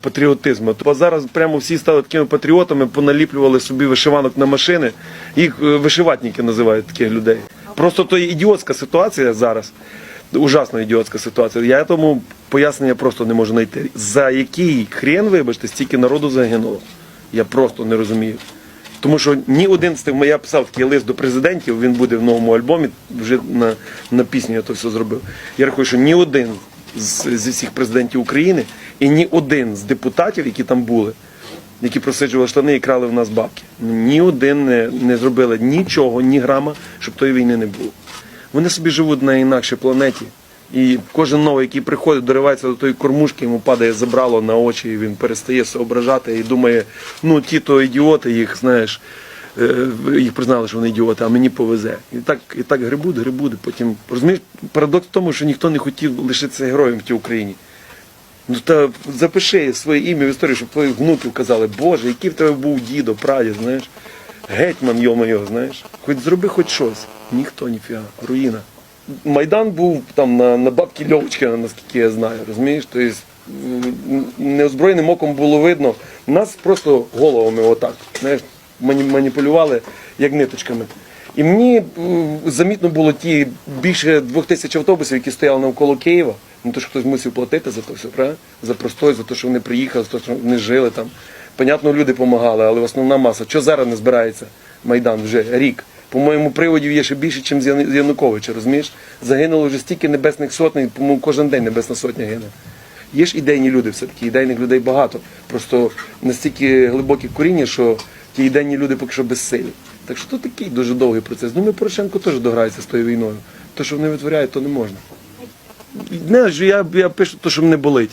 патріотизму. То зараз прямо всі стали такими патріотами, поналіплювали собі вишиванок на машини. Їх е, вишиватники називають таких людей. Просто то ідіотська ситуація зараз. Ужасно ідіотська ситуація. Я тому пояснення просто не можу знайти. За який хрен, вибачте, стільки народу загинуло. Я просто не розумію. Тому що ні один з тих, я писав такий лист до президентів, він буде в новому альбомі, вже на, на пісню я то все зробив. Я рахую, що ні один з, зі всіх президентів України і ні один з депутатів, які там були, які просиджували штани і крали в нас бабки, ні один не, не зробили нічого, ні грама, щоб тої війни не було. Вони собі живуть на інакшій планеті. І кожен новий, який приходить, доривається до тої кормушки, йому падає забрало на очі, і він перестає соображати і думає, ну ті то ідіоти, їх знаєш, їх признали, що вони ідіоти, а мені повезе. І так, і так грибуть, грибуть. Потім розумієш, парадокс в тому, що ніхто не хотів лишитися героєм в тій Україні. Ну та запиши своє ім'я в історію, щоб твої внуки казали, Боже, який в тебе був дідо, прадід, знаєш, гетьман, йо-моє, знаєш, хоч зроби хоч щось. Ніхто ніфіга, руїна. Майдан був там на, на бабки Льовочкина, наскільки я знаю, розумієш? Тобто неозброєним оком було видно, нас просто головами отак, знаєш, маніпулювали як ниточками. І мені замітно було ті більше двох тисяч автобусів, які стояли навколо Києва. Ну то що хтось мусив платити за то все, правда? За простой, за те, що вони приїхали, за те, що вони жили там. Понятно, люди допомагали, але основна маса. Що зараз не збирається Майдан вже рік? По моєму приводів є ще більше, ніж з Януковича, розумієш? Загинуло вже стільки небесних сотень, по-моєму, кожен день небесна сотня гине. Є ж ідейні люди все-таки, ідейних людей багато. Просто настільки глибокі коріння, що ті ідейні люди поки що безсилі. Так що то такий дуже довгий процес. Ну, ми Порошенко теж дограється з тою війною. То, що вони витворяють, то не можна. Не, я, я пишу те, що мене болить.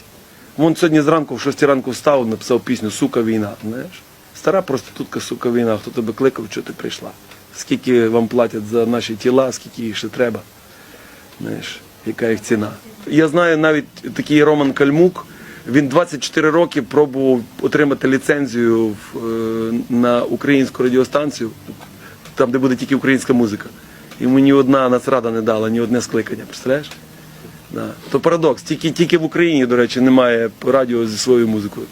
Вон сьогодні зранку, в 6 ранку встав, написав пісню Сука війна. Знаєш? Стара проститутка, сука війна. Хто тебе кликав, що ти прийшла? Скільки вам платять за наші тіла, скільки їх ще треба? Знаєш, яка їх ціна? Я знаю навіть такий Роман Кальмук. Він 24 роки пробував отримати ліцензію е, на українську радіостанцію, там, де буде тільки українська музика. Йому ні одна нацрада не дала, ні одне скликання. Представляєш? Да. То парадокс. Тільки, тільки в Україні, до речі, немає радіо зі своєю музикою.